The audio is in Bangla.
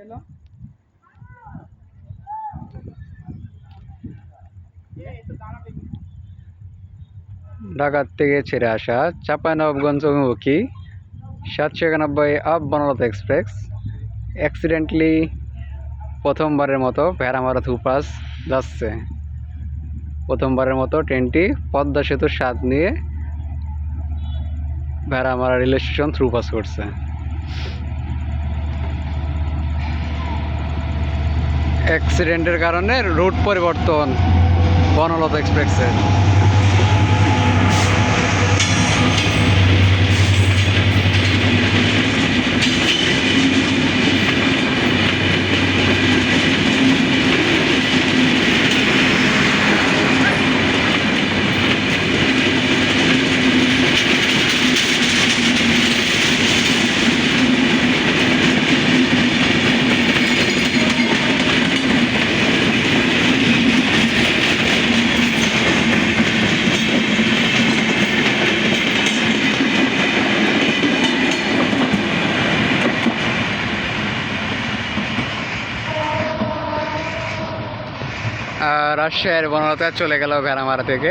গেল ঢাকার থেকে ছেড়ে আসা চাঁপাইনবাবগঞ্জ অভিমুখী সাতশো একানব্বই আপ বনলতা এক্সপ্রেস। অ্যাক্সিডেন্টলি প্রথমবারের মতো ভেড়ামারা থুপাস যাচ্ছে। প্রথমবারের মতো ট্রেনটি পদ্মা সেতুর স্বাদ নিয়ে ভেড়ামারা রেল স্টেশন থ্রুপাস করছে। অ্যাক্সিডেন্টের কারণে রুট পরিবর্তন বনলতা এক্সপ্রেসের রাজশাহীর বনলতা চলে গেল ভেড়ামারা থেকে।